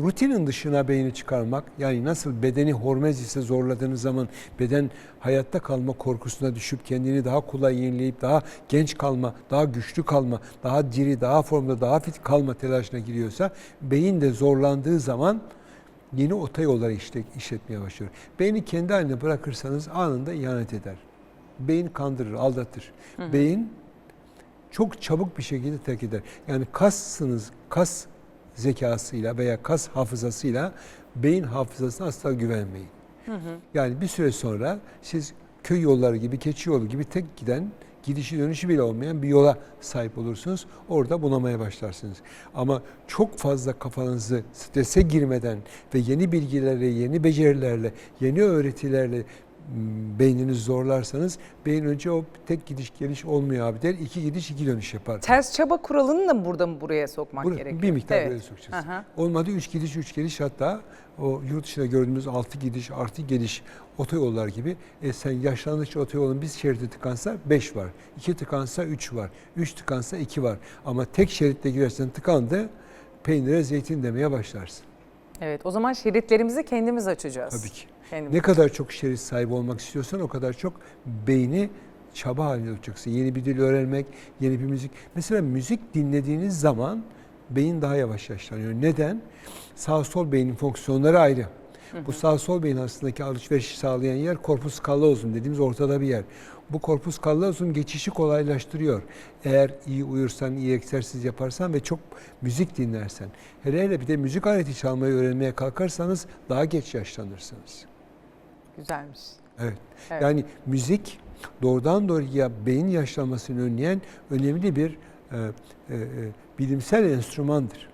Rutinin dışına beyni çıkarmak yani nasıl bedeni hormez ise zorladığınız zaman beden hayatta kalma korkusuna düşüp kendini daha kolay yenileyip daha genç kalma, daha güçlü kalma, daha diri, daha formda, daha fit kalma telaşına giriyorsa beyin de zorlandığı zaman yeni otoyolları işte, işletmeye başlıyor. Beyni kendi haline bırakırsanız anında ihanet eder. Beyin kandırır, aldatır. Beyin çok çabuk bir şekilde terk eder. Yani kassınız, kas zekasıyla veya kas hafızasıyla beyin hafızasına asla güvenmeyin. Yani bir süre sonra siz köy yolları gibi, keçi yolu gibi tek giden, gidişi dönüşü bile olmayan bir yola sahip olursunuz. Orada bunamaya başlarsınız. Ama çok fazla kafanızı strese girmeden ve yeni bilgilerle, yeni becerilerle, yeni öğretilerle m, beyninizi zorlarsanız beyin önce o tek gidiş geliş olmuyor abi der. iki gidiş iki dönüş yapar. Ters çaba kuralını da burada mı buraya sokmak Bur- gerekiyor? Bir miktar Evet. böyle sokacağız. Aha. Olmadı üç gidiş üç geliş hatta o yurt dışında gördüğümüz altı gidiş artı geliş otoyollar gibi e sen yaşlandıkça otoyolun bir şeridi tıkansa beş var. iki tıkansa üç var. Üç tıkansa iki var. Ama tek şeritte girersen tıkandı peynire zeytin demeye başlarsın. Evet o zaman şeritlerimizi kendimiz açacağız. Tabii ki. Kendimiz. Ne kadar çok şerit sahibi olmak istiyorsan o kadar çok beyni çaba halinde tutacaksın. Yeni bir dil öğrenmek, yeni bir müzik. Mesela müzik dinlediğiniz zaman beyin daha yavaş yaşlanıyor. Neden? Sağ sol beynin fonksiyonları ayrı. Bu sağ sol beyin arasındaki alışverişi sağlayan yer korpus callosum dediğimiz ortada bir yer. Bu korpus callosum geçişi kolaylaştırıyor. Eğer iyi uyursan, iyi egzersiz yaparsan ve çok müzik dinlersen. Hele hele bir de müzik aleti çalmayı öğrenmeye kalkarsanız daha geç yaşlanırsınız. Güzelmiş. Evet. Evet. Yani müzik doğrudan doğruya beyin yaşlanmasını önleyen önemli bir e, e, e, bilimsel enstrümandır.